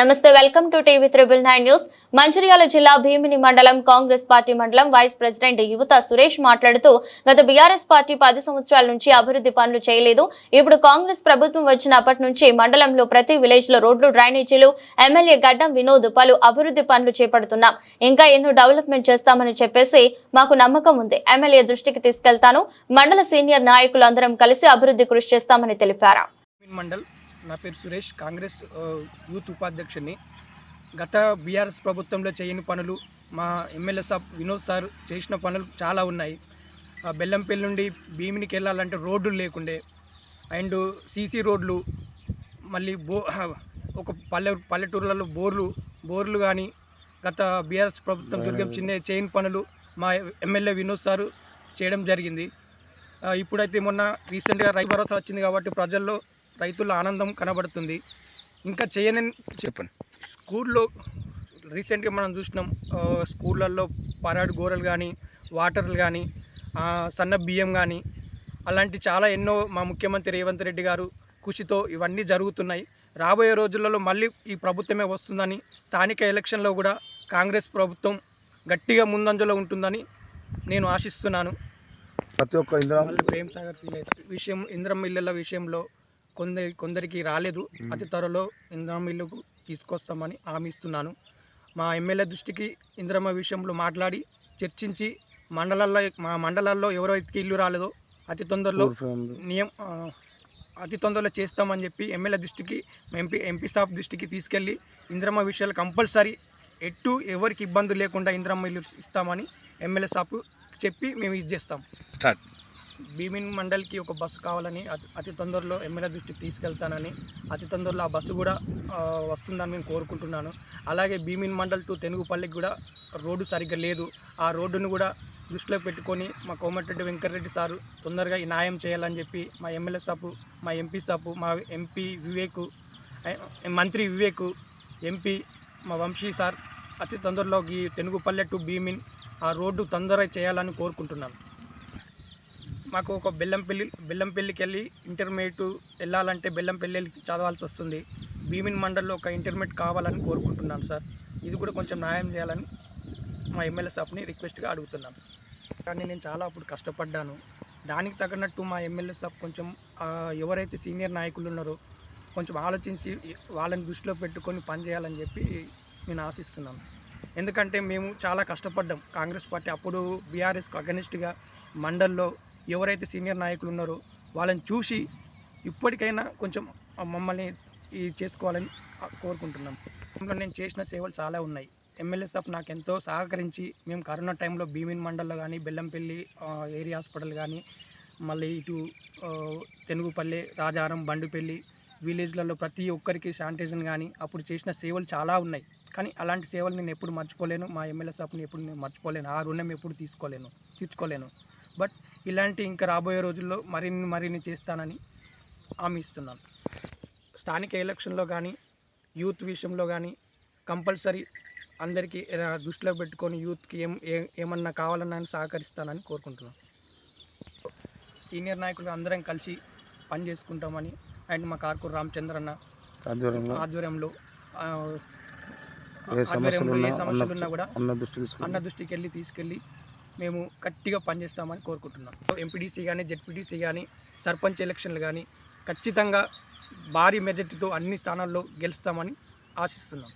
నమస్తే welcome to TV triple nine news. Mancherial జిల్లా భీమిని మండలం కాంగ్రెస్ పార్టీ మండలం వైస్ ప్రెసిడెంట్ యువత సురేష్ మాట్లాడుతూ గత బీఆర్ఎస్ పార్టీ పది సంవత్సరాల నుంచి అభివృద్ధి పనులు చేయలేదు. ఇప్పుడు కాంగ్రెస్ ప్రభుత్వం వచ్చినప్పటి నుంచి మండలంలో ప్రతి విలేజ్లో రోడ్లు డ్రైనేజీలు ఎమ్మెల్యే గడ్డం వినోద్ పలు అభివృద్ధి పనులు చేపడుతున్నాం. ఇంకా ఎన్నో డెవలప్మెంట్ చేస్తామని చెప్పేసి మాకు నమ్మకం ఉంది. ఎమ్మెల్యే దృష్టికి తీసుకెళ్తాను. మండల సీనియర్ నాయకులు అందరం కలిసి అభివృద్ధి కృషి చేస్తామని తెలిపారు. నా పేరు సురేష్. కాంగ్రెస్ యూత్ ఉపాధ్యక్షుని గత బీఆర్ఎస్ ప్రభుత్వంలో చేయని పనులు మా ఎమ్మెల్యే సాబ్ వినోద్ సార్ చేసిన పనులు చాలా ఉన్నాయి. బెల్లంపల్లి నుండి భీమినికి వెళ్ళాలంటే రోడ్లు లేకుండే. అండ్ సీసీ రోడ్లు మళ్ళీ బో ఒక పల్లె పల్లెటూర్లలో బోర్లు బోర్లు కానీ గత బీఆర్ఎస్ ప్రభుత్వం దుర్గం చిన్న చేయని పనులు మా ఎమ్మెల్యే వినోద్ సారు చేయడం జరిగింది. ఇప్పుడైతే మొన్న రీసెంట్గా రైతు భరోసా వచ్చింది కాబట్టి ప్రజల్లో రైతుల ఆనందం కనబడుతుంది. ఇంకా చేయని చెప్పండి. స్కూల్లో రీసెంట్గా మనం చూసినాం స్కూళ్ళల్లో పరాడు గోరలు కానీ వాటర్లు కానీ సన్న బియ్యం కానీ అలాంటి చాలా ఎన్నో మా ముఖ్యమంత్రి రేవంత్ రెడ్డి గారు కృషితో ఇవన్నీ జరుగుతున్నాయి. రాబోయే రోజులలో మళ్ళీ ఈ ప్రభుత్వమే వస్తుందని స్థానిక ఎలక్షన్లో కూడా కాంగ్రెస్ ప్రభుత్వం గట్టిగా ముందంజలో ఉంటుందని నేను ఆశిస్తున్నాను. ప్రతి ఒక్క ఇందిరా ప్రేమ్ సాగర్ విషయం ఇంద్రం ఇళ్ళ విషయంలో కొందరి కొందరికి రాలేదు. అతి త్వరలో ఇంద్రం ఇల్లుకు తీసుకొస్తామని హామీ ఇస్తున్నాను. మా ఎమ్మెల్యే దృష్టికి ఇంద్రమ్మ విషయంలో మాట్లాడి చర్చించి మండలాల్లో మా మండలాల్లో ఎవరైతే ఇల్లు రాలేదో అతి తొందరలో నియం అతి తొందరలో చేస్తామని చెప్పి ఎమ్మెల్యే దృష్టికి ఎంపీ ఎంపీ సాఫ్ దృష్టికి తీసుకెళ్ళి ఇంద్రమ్మ విషయాలు కంపల్సరీ ఎటు ఎవరికి ఇబ్బంది లేకుండా ఇంద్రమ్మ ఇల్లు ఇస్తామని ఎమ్మెల్యే సాఫ్ చెప్పి మేము ఇది చేస్తాం. స్టార్ట్. భీమిన్ మండల్కి ఒక బస్సు కావాలని అతి తొందరలో ఎమ్మెల్యే దృష్టికి తీసుకెళ్తానని అతి తొందరలో ఆ బస్సు కూడా వస్తుందని నేను కోరుకుంటున్నాను. అలాగే భీమిన్ మండల్ టు తెనుగుపల్లికి కూడా రోడ్డు సరిగ్గా లేదు. ఆ రోడ్డును కూడా దృష్టిలో పెట్టుకొని మా కోమటిరెడ్డి వెంకటరెడ్డి సారు తొందరగా ఈ న్యాయం చేయాలని చెప్పి మా ఎమ్మెల్యే సాపు మా ఎంపీ సాపు మా ఎంపీ వివేక్ మంత్రి వివేక్ ఎంపీ మా వంశీ సార్ అతి తొందరలో ఈ తెనుగుపల్లె టు భీమిన్ ఆ రోడ్డు తొందరగా చేయాలని కోరుకుంటున్నాను. మాకు ఒక బెల్లంపల్లి బెల్లంపల్లికి వెళ్ళి ఇంటర్మీడియట్ వెళ్ళాలంటే బెల్లంపల్లి చదవాల్సి వస్తుంది. భీమిన్ మండల్లో ఒక ఇంటర్మీడియట్ కావాలని కోరుకుంటున్నాను సార్. ఇది కూడా కొంచెం న్యాయం చేయాలని మా ఎమ్మెల్యే సాబ్ని రిక్వెస్ట్గా అడుగుతున్నాను కానీ నేను చాలా అప్పుడు కష్టపడ్డాను. దానికి తగినట్టు మా ఎమ్మెల్యే సాబ్ కొంచెం ఎవరైతే సీనియర్ నాయకులు ఉన్నారో కొంచెం ఆలోచించి వాళ్ళని దృష్టిలో పెట్టుకొని పనిచేయాలని చెప్పి నేను ఆశిస్తున్నాను. ఎందుకంటే మేము చాలా కష్టపడ్డాం. కాంగ్రెస్ పార్టీ అప్పుడు బీఆర్ఎస్కు అగనిస్ట్గా మండల్లో ఎవరైతే సీనియర్ నాయకులు ఉన్నారో వాళ్ళని చూసి ఇప్పటికైనా కొంచెం మమ్మల్ని ఈ చేసుకోవాలని కోరుకుంటున్నాం. ఇంకా నేను చేసిన సేవలు చాలా ఉన్నాయి. ఎమ్మెల్యే సాబ్ నాకు ఎంతో సహకరించి మేము కరోనా టైంలో భీమిన్ మండల్లో కానీ బెల్లంపల్లి ఏరియా హాస్పిటల్ కానీ మళ్ళీ ఇటు తెనుగుపల్లి రాజారం బండిపల్లి విలేజ్లలో ప్రతి ఒక్కరికి శానిటైజన్ కానీ అప్పుడు చేసిన సేవలు చాలా ఉన్నాయి. కానీ అలాంటి సేవలు నేను ఎప్పుడు మర్చిపోలేను. మా ఎమ్మెల్యే సాబ్ని ఎప్పుడు నేను మర్చిపోలేను. ఆ రుణం ఎప్పుడు తీసుకోలేను. తీర్చుకోలేను. బట్ ఇలాంటి ఇంకా రాబోయే రోజుల్లో మరిన్ని మరిన్ని చేస్తానని హామీ ఇస్తున్నాను. స్థానిక ఎలక్షన్లో కానీ యూత్ విషయంలో కానీ కంపల్సరీ అందరికీ దృష్టిలో పెట్టుకొని యూత్కి ఏం ఏ- ఏమన్నా కావాలన్నా సహకరిస్తానని కోరుకుంటున్నాను. సీనియర్ నాయకులు అందరం కలిసి పని చేసుకుంటామని అండ్ మా కార్కూర్ రామచంద్ర అన్న ఆధ్వర్యంలో ఆధ్వర్యంలో ఏ సమస్యలు ఆధ్వర్యంలో ఏ ఉన్నా సమస్యలు ఉన్నా కూడా అన్న దృష్టికి వెళ్ళి తీసుకెళ్ళి మేము గట్టిగా పనిచేస్తామని కోరుకుంటున్నాం. ఎంపీడీసీ కానీ జెడ్పీటీసీ కానీ సర్పంచ్ ఎలక్షన్లు కానీ ఖచ్చితంగా భారీ మెజార్టీతో అన్ని స్థానాల్లో గెలుస్తామని ఆశిస్తున్నాం.